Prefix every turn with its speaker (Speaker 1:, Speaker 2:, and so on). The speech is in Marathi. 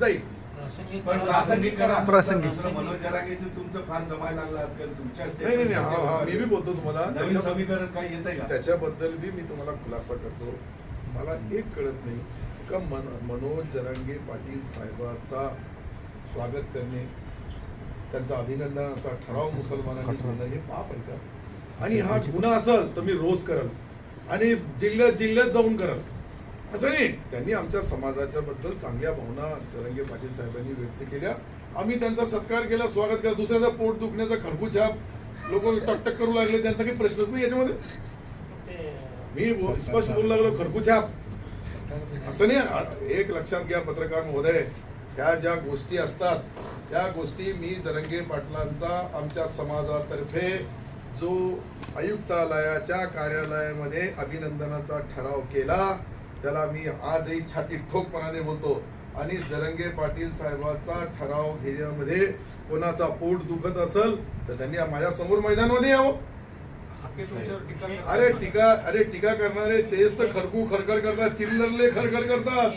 Speaker 1: जाईल.
Speaker 2: पण प्रासंगिक करा.
Speaker 3: प्रासंगिक.
Speaker 2: दुसरं मनोज जरांगेचं तुमचं फार जमायला लागलं आजकाल तुमच्या
Speaker 1: नाही नाही नाही, हा हा मी बी बोलतो तुम्हाला.
Speaker 2: नवीन समीकरण का?
Speaker 1: त्याच्याबद्दल बी मी तुम्हाला खुलासा करतो. मला एक कळत नाही का मन मनोज जरांगे पाटील साहेबाचा स्वागत करणे त्यांचा अभिनंदनाचा ठराव मुसलमानांनी करणं हे पाप आहे का? आणि हा गुन्हा असेल तर मी रोज करल. आणि जिल्ह्यात जिल्ह्यात जाऊन करल. असं नाही त्यांनी आमच्या समाजाच्या बद्दल चांगल्या भावना जरंगे पाटील साहेबांनी व्यक्त केल्या. आम्ही त्यांचा सत्कार केला स्वागत केला. दुसऱ्याचा पोट दुखण्याचा खरबूछाप लोक टकटक करू लागले त्यांचा काही प्रश्नच नाही याच्यामध्ये. मी स्पष्ट बोलू लागलो खरबूछाप असं नाही एक लक्षात घ्या पत्रकार महोदय त्या ज्या गोष्टी असतात त्या गोष्टी मी जरंगे पाटलांचा आमच्या समाजातर्फे जो आयुक्तालयाच्या कार्यालयामध्ये अभिनंदनाचा ठराव केला त्याला मी आजही छाती ठोकपणाने बोलतो. आणि जरंगे पाटील साहेबाचा ठराव घेण्यामध्ये कोणाचा पोट दुखत असेल तर त्यांनी माझ्यासमोर मैदानामध्ये यावं. अरे टीका अरे टीका करणारे तेच तर खरकू खरखर करतात चिल्लरले खरखर करतात.